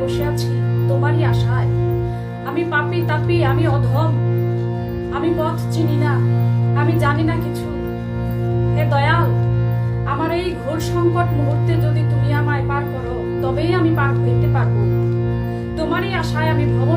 বসে আছি, তোমারই আশায়। আমি পাপি, তাপি, আমি অধম। আমি পথ চিনি না, আমি জানি না কিছু। হে দয়াল, আমার এই ঘোর সংকট মুহূর্তে যদি তুমি আমায় পার করো, তবেই আমি পার হইতে পারব। তোমারই আশায় আমি ভব